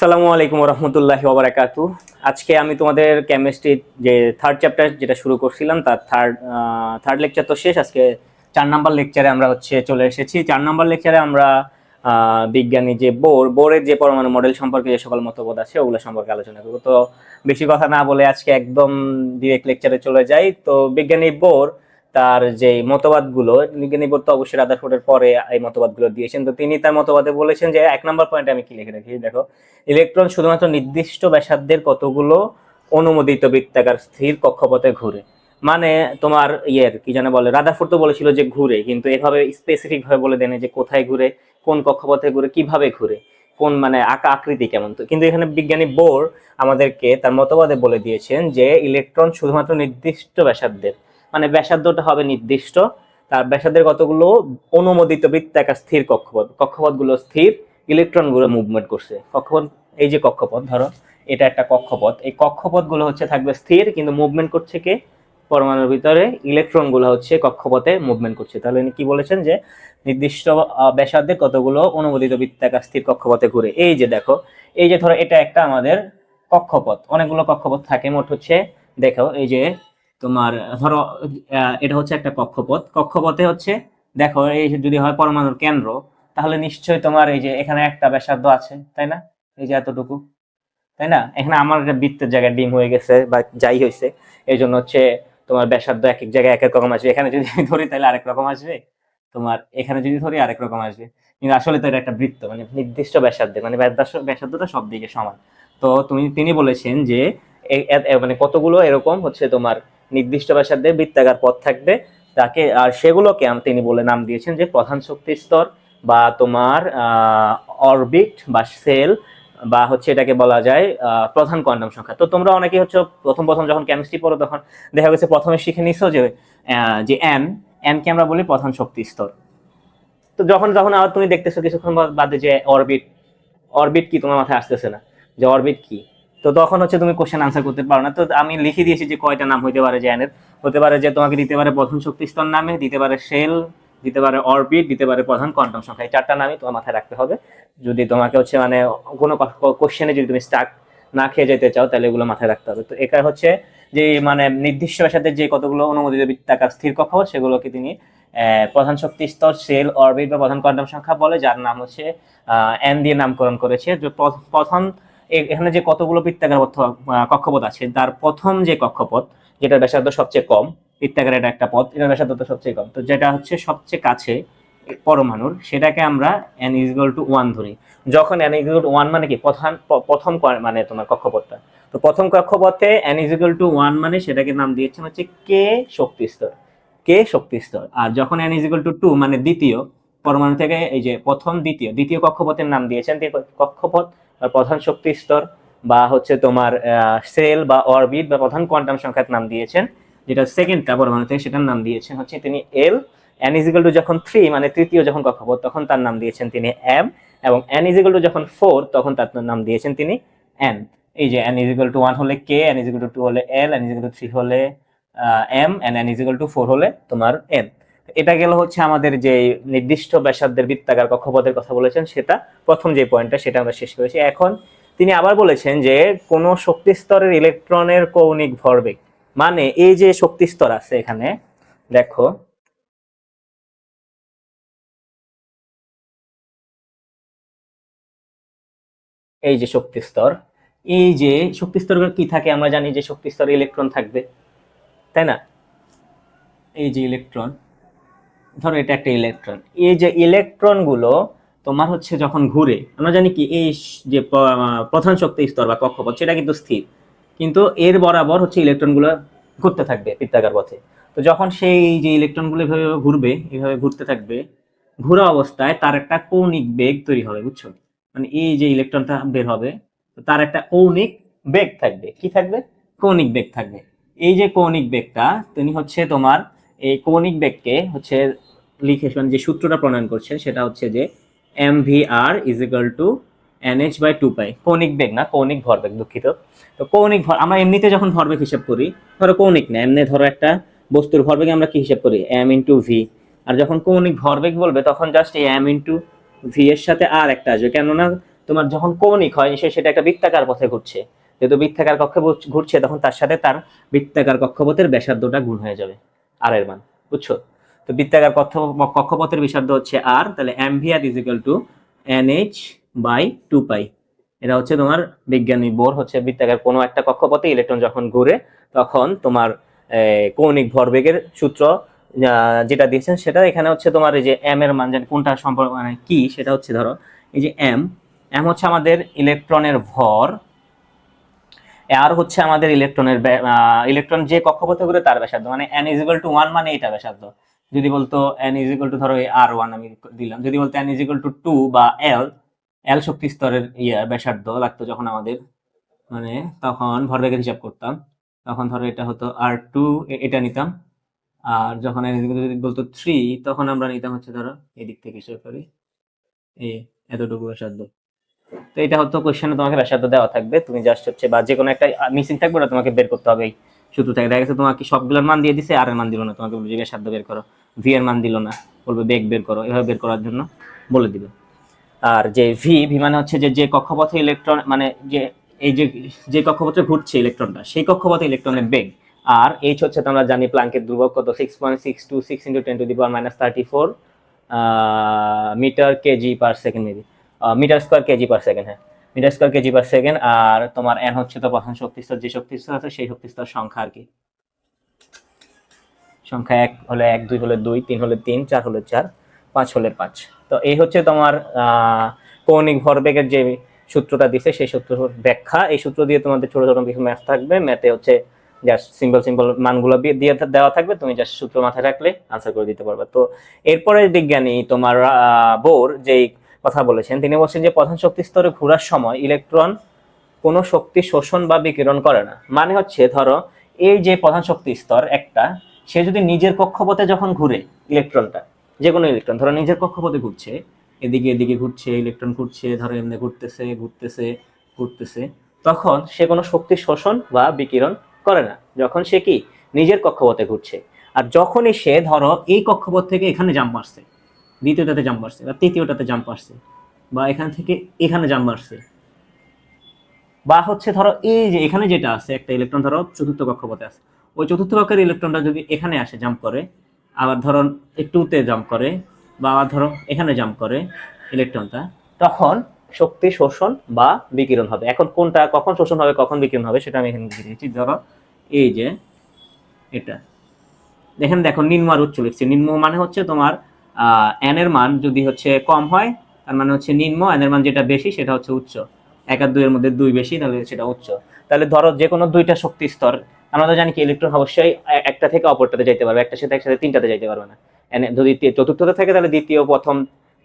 আসসালামু আলাইকুম রহমতুল্লাহি ওবরাকাতু। আজকে আমি তোমাদের কেমিস্ট্রির যে থার্ড চ্যাপ্টার যেটা শুরু করছিলাম, তার থার্ড থার্ড লেকচার তো শেষ। আজকে চার নাম্বার লেকচারে আমরা হচ্ছে চলে এসেছি। চার নাম্বার লেকচারে আমরা বিজ্ঞানী যে বোর, বোরের যে পরমাণু মডেল সম্পর্কে যে সকল মতবোধ আছে, ওগুলো সম্পর্কে আলোচনা করব। তো বেশি কথা না বলে আজকে একদম ডিরেক্ট লেকচারে চলে যাই। তো বিজ্ঞানী বোর তার যে মতবাদগুলো বিজ্ঞানী বোর তো অবশ্যই রাদারফোর্ডের পরে এই মতবাদগুলো দিয়েছেন। তো তিনি তার মতবাদে বলেছেন যে এক নম্বর পয়েন্টে আমি কি লিখে রাখি? দেখো, ইলেকট্রন শুধুমাত্র নির্দিষ্ট ব্যাসার্ধের কতগুলো অনুমোদিত বৃত্তাকার স্থির কক্ষপথে ঘুরে। মানে তোমার ইয়ের কি জানে বলে রাদারফোর্ড তো বলেছিল যে ঘুরে, কিন্তু এভাবে স্পেসিফিক ভাবে বলে দেন যে কোথায় ঘুরে, কোন কক্ষপথে ঘুরে, কীভাবে ঘুরে, কোন মানে আঁকা আকৃতি কেমন। তো কিন্তু এখানে বিজ্ঞানী বোর আমাদেরকে তার মতবাদে বলে দিয়েছেন যে ইলেকট্রন শুধুমাত্র নির্দিষ্ট ব্যাসার্ধের মানে ব্যাসার্ধটা হবে নির্দিষ্ট। তার ব্যাসার্ধের কতগুলো? অনুমোদিত বৃত্তাকার স্থির কক্ষপথ। কক্ষপথগুলো স্থির ইলেকট্রনগুলো মুভমেন্ট করছে। কক্ষপথ এই যে কক্ষপথ ধরো এটা একটা কক্ষপথ। এই কক্ষপথগুলো হচ্ছে থাকবে স্থির কিন্তু মুভমেন্ট করছে কে? পরমাণুর ভিতরে। ইলেকট্রনগুলো হচ্ছে কক্ষপথে মুভমেন্ট করছে। তাহলে ইনি কি বলেছেন যে নির্দিষ্ট আহ, ব্যাসার্ধের কতগুলো অনুমোদিত বৃত্তাকার স্থির কক্ষপথে ঘুরে। এই যে দেখো এই যে ধরো এটা একটা আমাদের কক্ষপথ। অনেকগুলো কক্ষপথ থাকে। মোট হচ্ছে দেখো এই যে তোমার, ধরো এটা হচ্ছে একটা কক্ষপথ। কক্ষপথে হচ্ছে, দেখো, এই যদি হয় পরমাণুর কেন্দ্র, তাহলে নিশ্চয়ই তোমার এই যে এখানে একটা ব্যাসার্ধ আছে, তাই না? এই যে এতটুকু, তাই না? এখানে আমার একটা বৃত্তের জায়গায় ডিম হয়ে গেছে বা যাই হয়েছে, এই জন্য হচ্ছে তোমার ব্যাসার্ধ এক এক জায়গায় এক এক রকম আসবে। এখানে যদি ধরি, তাহলে আরেক রকম আসবে। তোমার, এখানে যদি ধরি, আরেক রকম আসবে। কিন্তু আসলে তো এটা একটা বৃত্ত মানে নির্দিষ্ট ব্যাসার্ধে মানে ব্যাসার্ধ- ব্যাসার্ধটা সব দিকে সমান। তো তুমি, তিনি বলেছেন যে মানে কতগুলো এরকম হচ্ছে তোমার নির্দিষ্ট ব্যাসার্ধে বৃত্তাকার পথ থাকবে। তাকে, আর সেগুলোকে তিনি বলে নাম দিয়েছেন যে প্রধান শক্তি স্তর বা তোমার অরবিট বা সেল বা হচ্ছে এটাকে বলা যায় প্রধান কোয়ান্টাম সংখ্যা। তো তোমরা অনেকে হচ্ছে প্রথম প্রথম যখন কেমিস্ট্রি পড়ো তখন দেখা গেছে প্রথমে শিখে নিছো যে যে এন এন কে আমরা বলি প্রধান শক্তি স্তর। তো যখন যখন আবার তুমি দেখতেছো কিছুক্ষণ বাদে যে অরবিট অরবিট কি তোমার মাথায় আসতেছে না? যে অরবিট কি? তো তখন হচ্ছে তুমি কোশ্চেন আনসার করতে পারো না। তো আমি লিখে দিয়েছি যে কয়টা নাম হইতে পারে যে এনের হতে পারে যে তোমাকে দিতে পারে প্রধান শক্তি স্তর নামে, দিতে পারে সেল দিতে পারে অরবিট, দিতে পারে প্রধান কোয়ান্টাম সংখ্যা। এই চারটা নামই তোমার মাথায় রাখতে হবে। যদি তোমাকে হচ্ছে মানে কোনো কোশ্চেনে যদি তুমি স্টার্ট না খেয়ে যেতে চাও, তাহলে এগুলো মাথায় রাখতে হবে। তো এটা হচ্ছে যে মানে নির্দিষ্ট ব্যাসার্ধের যে কতগুলো অনুমোদিত বৃত্তাকার স্থির কক্ষপথ সেগুলোকে তিনি প্রধান শক্তি স্তর সেল অরবিট বা প্রধান কোয়ান্টাম সংখ্যা বলে, যার নাম হচ্ছে এন দিয়ে নামকরণ করেছে। যে প্র- প্রথম এ- এখানে যে কতগুলো বৃত্তাকার কক্ষপথ আছে, তার প্রথম যে কক্ষপথ, যেটার ব্যাসার্ধ সবচেয়ে কম বৃত্তাকার এটা একটা পথ এটা ব্যাসার্ধ তো সবচেয়ে কম। তো যেটা হচ্ছে সবচেয়ে কাছে পরমাণুর, সেটাকে আমরা এন ইজিক্যাল টু ওয়ান ধরি। যখন এন ইজিক্যাল টু ওয়ান মানে কি? প্রধান প্রথম মানে তোমার কক্ষপথটা। তো প্রথম কক্ষপথে এন ইজিক্যাল টু ওয়ান মানে সেটাকে নাম দিয়েছেন হচ্ছে কে শক্তি স্তর। কে শক্তি স্তর। আর যখন এন ইজিক্যাল টু টু মানে দ্বিতীয়, পরমাণু থেকে এই যে প্রথম দ্বিতীয় দ্বিতীয় কক্ষপথের নাম দিয়েছেন কক্ষপথ প্রধান শক্তি স্তর বা হচ্ছে তোমার সেল বা অরবিট বা প্রধান কোয়ান্টাম সংখ্যার নাম দিয়েছেন, যেটা সেকেন্ডটা পরমাণু থেকে সেটার নাম দিয়েছেন, হচ্ছে তিনি L N is equal to যখন থ্রি মানে তৃতীয় যখন কক্ষপথ তখন তার নাম দিয়েছেন তিনি এম এবং এন ইজিক্যাল টু যখন ফোর তখন তার নাম দিয়েছেন তিনি এন এই যে এন ইজিক্যাল টু ওয়ান হলে K N is equal to two হলে L N is equal to three হলে M N N is equal to four হলে তোমার এন এটা গেল হচ্ছে আমাদের যে নির্দিষ্ট ব্যাসার্ধের বৃত্তাকার কক্ষপথের কথা বলেছেন, সেটা প্রথম যে পয়েন্টটা সেটা আমরা শেষ করেছি। এখন তিনি আবার বলেছেন যে কোন শক্তি স্তরের ইলেকট্রনের কৌণিক ভরবেগ মানে এই যে শক্তি স্তর আছে এখানে, দেখো। এই যে শক্তি স্তর এই যে শক্তি স্তর কি থাকে? আমরা জানি যে শক্তি স্তরে ইলেকট্রন থাকবে, তাই না? এই যে ইলেকট্রন ধরো এটা একটা ইলেকট্রন এই যে ইলেকট্রনগুলো তোমার হচ্ছে যখন ঘুরে, আমরা জানি কি, এই যে প্রধান শক্তি স্তর বা কক্ষপথ, সেটা কিন্তু স্থির। কিন্তু এর বরাবর হচ্ছে ইলেকট্রনগুলো ঘুরতে থাকবে বৃত্তাকার পথে। তো যখন সেই যে ইলেকট্রনগুলো এভাবে ঘুরবে, এভাবে ঘুরতে থাকবে, ঘোরা অবস্থায় তার একটা কৌণিক বেগ তৈরি হবে, বুঝছ? মানে এই যে ইলেকট্রনটা বের হবে তার একটা কৌণিক বেগ থাকবে। কি থাকবে? কৌণিক বেগ থাকবে। এই যে কৌণিক বেগটা, তিনি হচ্ছে তোমার এই কৌণিক বেগকে হচ্ছে লিখে মানে যে সূত্রটা প্রণয়ন করছে সেটা হচ্ছে যে M V R is equal to N H by two pi কৌণিক বেগ না? কৌণিক ভরবেগ দুঃখিত। তো কৌণিক ভর, আমরা এমনিতে যখন ভরবেগ হিসাব করি, ধরো কৌণিক না, এমনি ধরো একটা বস্তুর ভরবেগে আমরা কি হিসাব করি? এম ইন্টু ভি আর যখন কৌণিক ভরবেগ বলবে, তখন জাস্ট এই এম ইন্টু ভি এর সাথে আর একটা আসবে। কেননা তোমার যখন কৌণিক হয়, সে সেটা একটা বৃত্তাকার পথে ঘুরছে। যেহেতু বৃত্তাকার কক্ষপথ ঘুরছে, তখন তার সাথে তার বৃত্তাকার কক্ষপথের ব্যাসার্ধটা গুণ হয়ে যাবে। আর এর মান, বুঝছ? তো বৃত্তাকার কক্ষ- কক্ষপথের ব্যাসার্ধ হচ্ছে আর তাহলে R is equal to N H by two pi এটা হচ্ছে তোমার বিজ্ঞানী বোর হচ্ছে বৃত্তাকার কোনো একটা কক্ষপথে ইলেকট্রন যখন ঘুরে, তখন তোমার কৌণিক ভরবেগের সূত্র যেটা দিয়েছেন সেটা এখানে হচ্ছে তোমার এই যে এম এর মান জানি, কোনটা সম্পর্ক মানে কি, সেটা হচ্ছে ধরো, এই যে এম এম হচ্ছে আমাদের ইলেকট্রনের ভর আর হচ্ছে আমাদের ইলেকট্রনের ইলেকট্রন যে কক্ষপথে ঘুরে তার ব্যাসার্ধ মানে এন ইজ টু ওয়ান মানে এটা ব্যাসার্ধ। যদি বলতো এন ইজ ইকুয়াল টু ধরো আর ওয়ান আমি দিলাম। যদি বলতো N is equal to two বা এল এল শক্তি স্তরের ইয়ে ব্যাসার্ধ লাগতো যখন আমাদের। মানে তখন ভরবেগের হিসাব করতাম। তখন ধরো এটা হতো আর টু এটা নিতাম। আর যখন যদি বলতো থ্রি তখন আমরা নিতাম হচ্ছে ধরো এদিক থেকে হিসাব করি। এই এতটুকু ব্যাসার্ধ। তো এটা হতো কোশ্চেনে তোমাকে ব্যাসার্ধ দেওয়া থাকবে। তুমি জাস্ট হচ্ছে বা যে কোনো একটা মিসিং থাকবে ওটা তোমাকে বের করতে হবে সূত্র থেকে দেখা গেছে তোমাকে সবগুলোর মান দিয়ে দিছে, আর এর মান দিল না। তোমাকে বলবে, যে ব্যাসার্ধ বের করো। ভি এর মান দিল না। বলবে, বেগ বের করো। এভাবে বের করার জন্য বলে দিবে। আর যে ভি ভি মানে হচ্ছে যে যে কক্ষপথে ইলেকট্রন মানে যে, এই যে যে কক্ষপথে ঘুরছে ইলেকট্রনটা সেই কক্ষপথে ইলেকট্রনের বেগ। আর এইচ হচ্ছে তোমরা জানি প্লাঙ্কের ধ্রুবক, কত? Six point six two six into ten to the power minus thirty four metre KG per second maybe metre square KG per second হ্যাঁ। Metre square KG per second আর তোমার এন হচ্ছে তো প্রধান শক্তিস্তর, যে শক্তিস্তর আছে সেই শক্তিস্তর সংখ্যা আর কি। সংখ্যা এক হলে এক, দুই হলে দুই, তিন হলে তিন, চার হলে চার, পাঁচ হলে পাঁচ। তো এই হচ্ছে তোমার কৌণিক ভরবেগের যে সূত্রটা দিছে সেই সূত্র ব্যাখ্যা। এই সূত্র দিয়ে তোমাদের ছোট ছোট কিছু ম্যাথ থাকবে। ম্যাথে হচ্ছে জাস্ট সিম্পল সিম্পল মানগুলো দিয়ে দেওয়া থাকবে। তুমি জাস্ট সূত্র মাথায় রাখলে আনসার করে দিতে পারবে। তো এরপরে বিজ্ঞানী তোমার বোর যেই কথা বলেছেন। তিনি বলছেন যে, প্রধান শক্তি স্তরে ঘোরার সময় ইলেকট্রন কোনো শক্তি শোষণ বা বিকিরণ করে না। মানে হচ্ছে, ধরো, এই যে প্রধান শক্তি স্তর একটা, সে যদি নিজের কক্ষপথে যখন ঘুরে, ইলেকট্রনটা, যে কোনো ইলেকট্রন, ধরো নিজের কক্ষপথে ঘুরছে, এদিকে এদিকে ঘুরছে, ইলেকট্রন ঘুরছে, ধরো এমনি ঘুরতেছে ঘুরতেছে ঘুরতেছে, তখন সে কোনো শক্তি শোষণ বা বিকিরণ করে না। যখন সে কি? নিজের কক্ষপথে ঘুরছে। আর যখনই সে, ধরো, এই কক্ষপথ থেকে এখানে জাম্প মারছে দ্বিতীয়টাতে জাম্প মারছে বা তৃতীয়টাতে জাম্প মারছে বা এখান থেকে এখানে জাম্প মারছে বা হচ্ছে ধরো এই যে এখানে যেটা আছে, একটা ইলেকট্রন ধরো চতুর্থ কক্ষপথে আছে। ওই চতুর্থ কক্ষের ইলেকট্রনটা যদি এখানে আসে জাম্প করে, আবার ধরো একটুতে জাম্প করে বা আবার ধরো এখানে জাম্প করে ইলেকট্রনটা তখন শক্তি শোষণ বা বিকিরণ হবে। এখন কোনটা, কখন শোষণ হবে, কখন বিকিরণ হবে, সেটা আমি এখানে লিখে দিয়েছি ধরো এই যে এটা। এখানে দেখো নিম্ন আর উচ্চ নিম্ন মানে হচ্ছে তোমার এন এর মান যদি হচ্ছে কম হয়, তার মানে হচ্ছে নিম্ন এন এর মান যেটা বেশি, সেটা হচ্ছে উচ্চ। এক আর দুইয়ের মধ্যে দুই বেশি, তাহলে সেটা উচ্চ। তাহলে ধরো যে কোনো দুইটা শক্তি স্তর, আমরা তো জানি কি ইলেকট্রন অবশ্যই একটা থেকে অপরটাতে যাইতে পারবে একটা সাথে একসাথে তিনটাতে যাইতে পারবে না। যদি চতুর্থতে থাকে, তাহলে দ্বিতীয়, প্রথম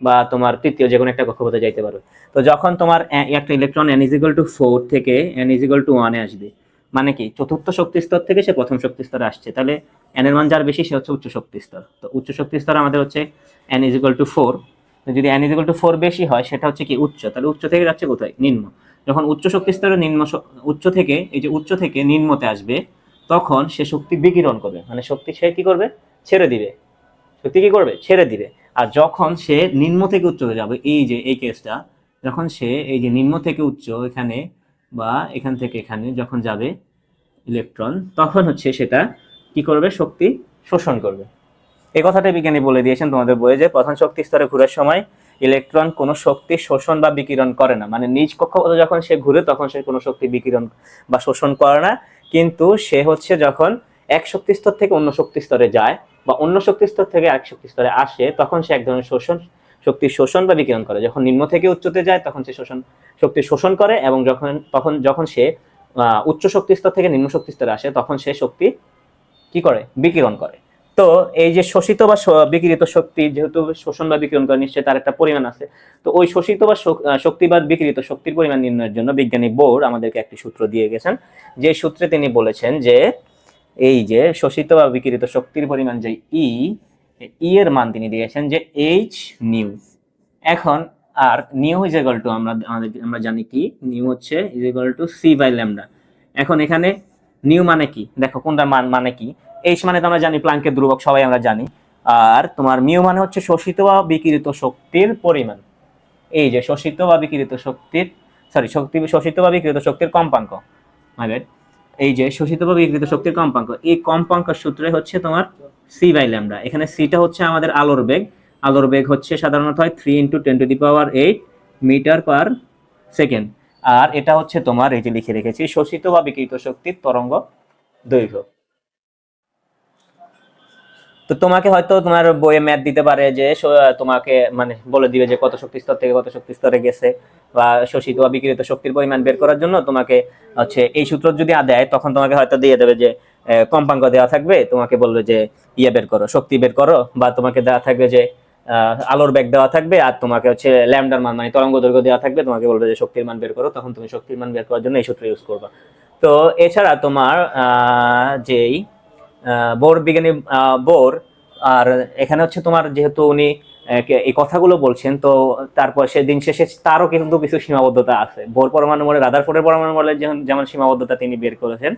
বা তোমার তৃতীয় যে কোনো একটা কক্ষপথে যাইতে পারবে তো যখন তোমার একটা electron N is equal to four থেকে এন ইজিক্যাল টু ওয়ানে আসবে মানে কি, চতুর্থ শক্তি স্তর থেকে সে প্রথম শক্তি স্তরে আসছে। তাহলে এন এর মান যার বেশি, সে হচ্ছে উচ্চ শক্তি স্তর। তো উচ্চ শক্তি স্তর আমাদের হচ্ছে N is equal to four যদি N is equal to four বেশি হয়, সেটা হচ্ছে কি উচ্চ। তাহলে উচ্চ থেকে যাচ্ছে কোথায়? নিম্ন। যখন উচ্চ শক্তি স্তরে নিম্ন উচ্চ থেকে, এই যে উচ্চ থেকে নিম্নতে আসবে, তখন সে শক্তি বিকিরণ করবে। মানে শক্তি সে কি করবে? ছেড়ে দিবে। শক্তি কি করবে? ছেড়ে দিবে। আর যখন সে নিম্ন থেকে উচ্চতে যাবে, এই যে, এই কেসটা যখন সে এই যে নিম্ন থেকে উচ্চ এখানে বা এখান থেকে এখানে যখন যাবে ইলেকট্রন তখন হচ্ছে সেটা কি করবে? শক্তি শোষণ করবে। এই কথাটা বিজ্ঞানী বলে দিয়েছেন তোমাদের বইয়ে যে প্রধান শক্তি স্তরে ঘুরার সময় ইলেকট্রন কোনো শক্তি শোষণ বা বিকিরণ করে না। মানে নিজ কক্ষপথে যখন সে ঘুরে, তখন সে কোনো শক্তি বিকিরণ বা শোষণ করে না। কিন্তু সে হচ্ছে যখন এক শক্তি স্তর থেকে অন্য শক্তি স্তরে যায় বা অন্য শক্তি স্তর থেকে এক শক্তি স্তরে আসে, তখন সে এক ধরনের শোষণ শক্তি শোষণ বা বিকিরণ করে। যখন নিম্ন থেকে উচ্চতে যায়, তখন সে শোষণ শক্তি শোষণ করে এবং যখন, তখন, যখন সে উচ্চ শক্তি স্তর থেকে নিম্ন শক্তি স্তরে আসে, তখন সে শক্তি কি করে? বিকিরণ করে। তো এই যে শোষিত বা বিকিরিত শক্তি, যেহেতু শোষণ বা বিকিরণ করে, নিশ্চয়ই তার একটা পরিমাণ আছে। তো ওই শোষিত বা শক্তি বা বিকিরিত শক্তির পরিমাণ নির্ণয়ের জন্য বিজ্ঞানী বোর্ড আমাদেরকে একটি সূত্র দিয়ে গেছেন। যে সূত্রে তিনি বলেছেন যে, এই যে শোষিত বা বিকিরিত শক্তির পরিমাণ যে ই ই এর মান তিনি দিয়েছেন যে এইচ নিউ এখন আর নিউ ইজ ইকুয়াল টু আমরা, আমাদের, আমরা জানি কি? নিউ হচ্ছে is equal to C by lambda এখন এখানে নিউ মানে কি? দেখো কোনটা মান মানে কি? এইচ মানে তো আমরা জানি প্লাঙ্কের ধ্রুবক, সবাই আমরা জানি। আর তোমার মিউ মানে হচ্ছে শোষিত বা বিকিরিত শক্তির পরিমাণ। এই যে শোষিত বা বিকিরিত শক্তির সরি শক্তি, শোষিত বা বিকিরিত শক্তির কম্পাঙ্ক। মাই এই যে শোষিত বা বিকৃত শক্তির কম্পাঙ্ক, এই কম্পাঙ্ক সূত্রে হচ্ছে তোমার সি বাই ল্যামডা এখানে সিটা হচ্ছে আমাদের আলোর বেগ। আলোর বেগ হচ্ছে সাধারণত হয় three into ten to the power eight metre per second আর এটা হচ্ছে তোমার এই যে লিখে রেখেছি, শোষিত বা বিকৃত শক্তির তরঙ্গ দৈর্ঘ্য। তো তোমাকে হয়তো তোমার বইয়ে ম্যাথ দিতে পারে যে তোমাকে মানে বলে দিবে যে কত শক্তি স্তর থেকে কত শক্তি স্তরে গেছে বা শোষিত বা বিকিরিত শক্তির পরিমাণ বের করার জন্য তোমাকে হচ্ছে এই সূত্র যদি দেয়, তখন তোমাকে হয়তো দিয়ে দেবে যে কম্পাঙ্ক দেওয়া থাকবে, তোমাকে বলবে যে ইয়ে বের করো, শক্তি বের করো, বা তোমাকে দেওয়া থাকবে যে আলোর ব্যাগ দেওয়া থাকবে, আর তোমাকে হচ্ছে ল্যামডার মান মানে তরঙ্গ দৈর্ঘ্য দেওয়া থাকবে, তোমাকে বলবে যে শক্তির মান বের করো, তখন তুমি শক্তির মান বের করার জন্য এই সূত্র ইউজ করবে। তো এছাড়া তোমার যেই বোর বিজ্ঞানী বোর, আর এখানে হচ্ছে তোমার যেহেতু উনি এই কথাগুলো বলছেন, তো তারপর সে দিন শেষে তারও কিন্তু কিছু সীমাবদ্ধতা আছে। বোর পরমাণু মডেল রাদারফোর্ডের পরমাণু মডেল যেমন সীমাবদ্ধতা তিনি বের করেছেন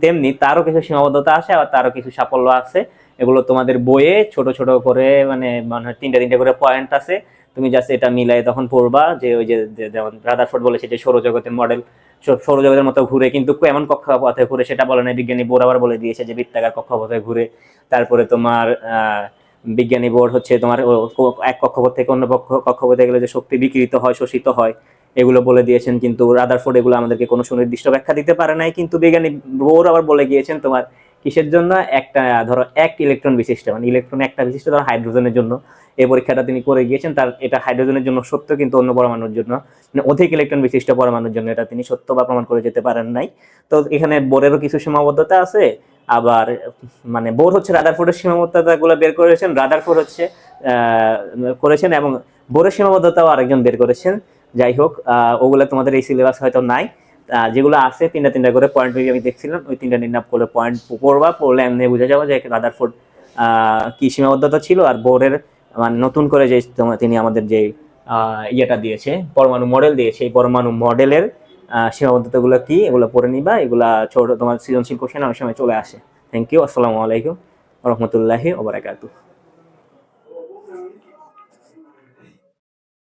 তেমনি তারও কিছু সীমাবদ্ধতা আছে আর তারও কিছু সাফল্য আছে। এগুলো তোমাদের বইয়ে ছোট ছোট করে মানে মানে তিনটা তিনটা করে পয়েন্ট আছে। তুমি জাস্ট এটা মিলাই তখন পড়বা, যে ওই যে- যেমন রাদারফোর্ড বলেছে যে সৌরজগতের মডেল সৌরজগতের মতো ঘুরে, কিন্তু এমন কক্ষপথে ঘুরে, সেটা বলে না বিজ্ঞানী বোর আবার বলে দিয়েছে যে বৃত্তাকার কক্ষপথে ঘুরে, তারপরে তোমার বিজ্ঞানী বোর্ড হচ্ছে তোমার এক কক্ষপথ থেকে অন্য পক্ষ কক্ষপথে গেলে যে শক্তি বিকৃত হয়, শোষিত হয়, এগুলো বলে দিয়েছেন, কিন্তু রাদারফোর্ড এগুলো আমাদেরকে কোনো সুনির্দিষ্ট ব্যাখ্যা দিতে পারে নাই, কিন্তু বিজ্ঞানী বোর আবার বলে গিয়েছেন তোমার কিসের জন্য? একটা, ধরো, এক ইলেকট্রন বিশিষ্ট মানে ইলেকট্রন একটা বিশিষ্ট, ধরো হাইড্রোজেনের জন্য। এই পরীক্ষাটা তিনি করে গিয়েছেন, তার এটা হাইড্রোজেনের জন্য সত্য, কিন্তু অন্য পরমাণুর জন্য। মানে অধিক ইলেকট্রন বিশিষ্ট পরমাণুর জন্য এটা তিনি সত্য বা প্রমাণ করে যেতে পারেন নাই। তো এখানে বোরেরও কিছু সীমাবদ্ধতা আছে, আবার মানে বোর হচ্ছে রাদারফোর্ডের সীমাবদ্ধতাগুলো বের করেছেন রাদারফোর্ড হচ্ছে করেছেন এবং বোরের সীমাবদ্ধতাও আরেকজন বের করেছেন। যাই হোক ওগুলো তোমাদের এই সিলেবাস হয়তো নাই। যেগুলো আছে, তিনটা তিনটা করে পয়েন্ট আমি দেখছিলাম, ওই তিনটা নির্ণয় করে পয়েন্ট পড়বা, পড়লে এমনি বুঝে যাব যে রাদারফোর্ড কি সীমাবদ্ধতা ছিল, আর বোরের মানে নতুন করে যে তিনি আমাদের যে ইয়েটা দিয়েছে, পরমাণু মডেল দিয়েছে, এই পরমাণু মডেলের সীমাবদ্ধতাগুলো কি, এগুলো পড়ে নিবা, এগুলা ছোট তোমার সৃজনশীল কোশ্চেন অনেক সময় চলে আসে। থ্যাংক ইউ আসসালামু আলাইকুম, রহমতুল্লাহি ওবরাকাতু